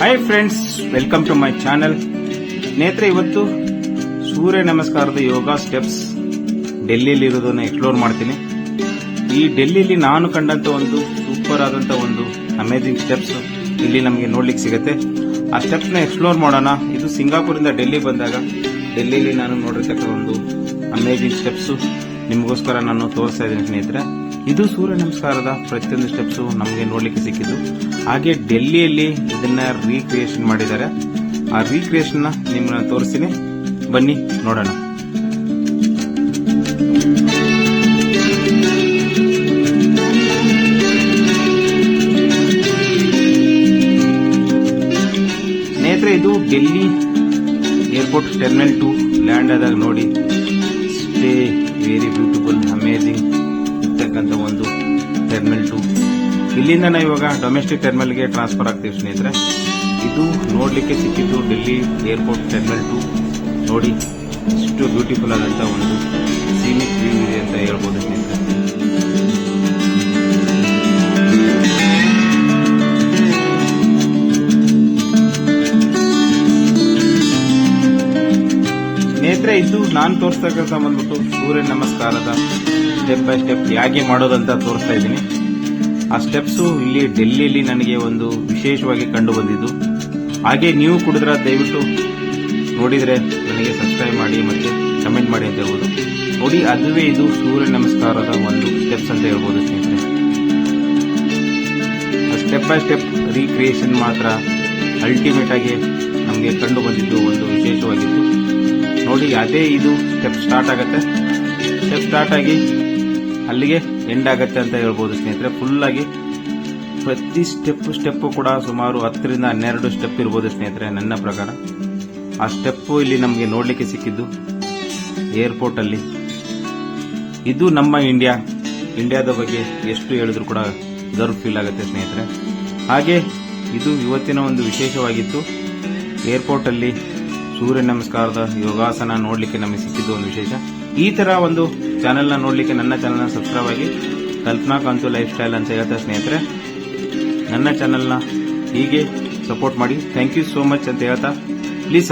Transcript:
Hi friends welcome to my channel Netra, ಇವತ್ತು ಸೂರ್ಯ ನಮಸ್ಕಾರದ ಯೋಗ steps ಡೆಲ್ಲಿಯಲ್ಲಿ ಇರೋದನ್ನ explore ಮಾಡ್ತೀನಿ. ಈ ಡೆಲ್ಲಿಲಿ ನಾನು ಕಂಡಂತ ಒಂದು ಸೂಪರ್ ಆದಂತ ಒಂದು ಅಮೇಜಿಂಗ್ ಸ್ಟೆಪ್ಸ್ ಇಲ್ಲಿ ನಮಗೆ ನೋಡ್ಲಿಕ್ಕೆ ಸಿಗುತ್ತೆ. ಆ ಸ್ಟೆಪ್ಸ್ನ ಎಕ್ಸ್ಪ್ಲೋರ್ ಮಾಡೋಣ. ಇದು ಸಿಂಗಾಪುರಿಂದ ಡೆಲ್ಲಿ ಬಂದಾಗ ಡೆಲ್ಲಿಲಿ ನಾನು ನೋಡಿರ್ತಕ್ಕ ಒಂದು ಅಮೇಜಿಂಗ್ ಸ್ಟೆಪ್ಸ್ ನಿಮಗೋಸ್ಕರ ನಾನು ತೋರಿಸ್ತಾ ಇದ್ದೀನಿ ಸ್ನೇಹಿತರೆ. ಇದು ಸೂರ್ಯ ನಮಸ್ಕಾರದ ಪ್ರತಿಯೊಂದು ಸ್ಟೆಪ್ಸ್ ನಮಗೆ ನೋಡ್ಲಿಕ್ಕೆ ಸಿಕ್ಕಿದ್ದು. ಹಾಗೆ ಡೆಲ್ಲಿಯಲ್ಲಿ ಇದನ್ನ ರೀಕ್ರಿಯೇಷನ್ ಮಾಡಿದ್ದಾರೆ. ಆ ರೀಕ್ರಿಯೇಷನ್ ನಿಮ್ಮನ್ನ ತೋರಿಸ್ತೀನಿ. ಬನ್ನಿ, ನೋಡೋಣ. ಸ್ನೇಹಿತರೆ, ಇದು Delhi airport terminal two land ಆದಾಗ ನೋಡಿ. Stay very beautiful terminal two ಇಲ್ಲಿಂದ ನಾವು ಇವಾಗ ಡೊಮೆಸ್ಟಿಕ್ ಟರ್ಮಿನಲ್ಗೆ ಟ್ರಾನ್ಸ್ಫರ್ ಆಗ್ತೀವಿ ಸ್ನೇಹಿತರೆ. ಇದು ನೋಡಲಿಕ್ಕೆ ಸಿಕ್ಕಿದ್ದು ಡೆಲ್ಲಿ ಏರ್ಪೋರ್ಟ್ ಟರ್ಮಿನಲ್ ಟು ನೋಡಿ ಇಷ್ಟು ಬ್ಯೂಟಿಫುಲ್ ಆದಂತ ಒಂದು ಸೀನಿಕ್ ವ್ಯೂ ಇದೆ ಅಂತ ಹೇಳ್ಬೋದು ಸ್ನೇಹಿತರೆ. ಸ್ನೇಹಿತರೆ, ಇದು ನಾನು ತೋರಿಸ್ತಕ್ಕಂಥ ಬಂದ್ಬಿಟ್ಟು ಸೂರ್ಯ ನಮಸ್ಕಾರದ ಸ್ಟೆಪ್ ಬೈ ಸ್ಟೆಪ್ ಹೇಗೆ ಮಾಡೋದಂತ ತೋರಿಸ್ತಾ ಇದ್ದೀನಿ. ಆ ಸ್ಟೆಪ್ಸು ಇಲ್ಲಿ ಡೆಲ್ಲಿಯಲ್ಲಿ ನನಗೆ ಒಂದು ವಿಶೇಷವಾಗಿ ಕಂಡು ಬಂದಿದ್ದು. ಹಾಗೆ ನೀವು ಕುಡಿದ್ರೆ ದಯವಿಟ್ಟು ನೋಡಿದ್ರೆ ನನಗೆ ಸಬ್ಸ್ಕ್ರೈಬ್ ಮಾಡಿ ಮತ್ತು ಕಮೆಂಟ್ ಮಾಡಿ ಅಂತ ಹೇಳ್ಬೋದು. ನೋಡಿ, ಅದುವೇ ಇದು ಸೂರ್ಯ ನಮಸ್ಕಾರದ ಒಂದು ಸ್ಟೆಪ್ಸ್ ಅಂತ ಹೇಳ್ಬೋದು ಸ್ನೇಹಿತರೆ. ಸ್ಟೆಪ್ ಬೈ ಸ್ಟೆಪ್ ರೀಕ್ರಿಯೇಷನ್ ಮಾತ್ರ ಅಲ್ಟಿಮೇಟ್ ಆಗಿ ನಮಗೆ ಕಂಡು ಬಂದಿದ್ದು ಒಂದು ವಿಶೇಷವಾಗಿತ್ತು. ನೋಡಿ, ಅದೇ ಇದು ಸ್ಟೆಪ್ ಸ್ಟಾರ್ಟ್ ಆಗುತ್ತೆ. ಸ್ಟೆಪ್ ಸ್ಟಾರ್ಟ್ ಆಗಿ ಅಲ್ಲಿಗೆ ಎಂಡ್ ಆಗುತ್ತೆ ಅಂತ ಹೇಳ್ಬೋದು ಸ್ನೇಹಿತರೆ. ಫುಲ್ ಆಗಿ ಪ್ರತಿ ಸ್ಟೆಪ್ ಸ್ಟೆಪ್ ಕೂಡ ಸುಮಾರು ಹತ್ತರಿಂದ ಹನ್ನೆರಡು ಸ್ಟೆಪ್ ಇರ್ಬೋದು ಸ್ನೇಹಿತರೆ, ನನ್ನ ಪ್ರಕಾರ. ಆ ಸ್ಟೆಪ್ ಇಲ್ಲಿ ನಮಗೆ ನೋಡ್ಲಿಕ್ಕೆ ಸಿಕ್ಕಿದ್ದು ಏರ್ಪೋರ್ಟ್ ಅಲ್ಲಿ. ಇದು ನಮ್ಮ ಇಂಡಿಯಾ ಇಂಡಿಯಾದ ಬಗ್ಗೆ ಎಷ್ಟು ಹೇಳಿದ್ರು ಕೂಡ ಗರ್ವ್ ಫೀಲ್ ಆಗುತ್ತೆ ಸ್ನೇಹಿತರೆ. ಹಾಗೆ ಇದು ಇವತ್ತಿನ ಒಂದು ವಿಶೇಷವಾಗಿತ್ತು. ಏರ್ಪೋರ್ಟ್ ಅಲ್ಲಿ ಸೂರ್ಯ ನಮಸ್ಕಾರದ ಯೋಗಾಸನ ನೋಡ್ಲಿಕ್ಕೆ ನಮಗೆ ಸಿಕ್ಕಿದ್ದು ಒಂದು ವಿಶೇಷ. ಈ ತರ ಒಂದು ಚಾನೆಲ್ನ ನೋಡ್ಲಿಕ್ಕೆ ನನ್ನ ಚಾನೆಲ್ನ ಸಬ್ಸ್ಕ್ರೈಬ್ ಆಗಿ ಕಲ್ಪನಾ ಕಾಂತು ಲೈಫ್ ಸ್ಟೈಲ್ ಅಂತ ಹೇಳ್ತಾ ಸ್ನೇಹಿತರೆ, ನನ್ನ ಚಾನೆಲ್ನ ಹೀಗೆ ಸಪೋರ್ಟ್ ಮಾಡಿ. ಥ್ಯಾಂಕ್ ಯು ಸೋ ಮಚ್ ಅಂತ ಹೇಳ್ತಾ ಪ್ಲೀಸ್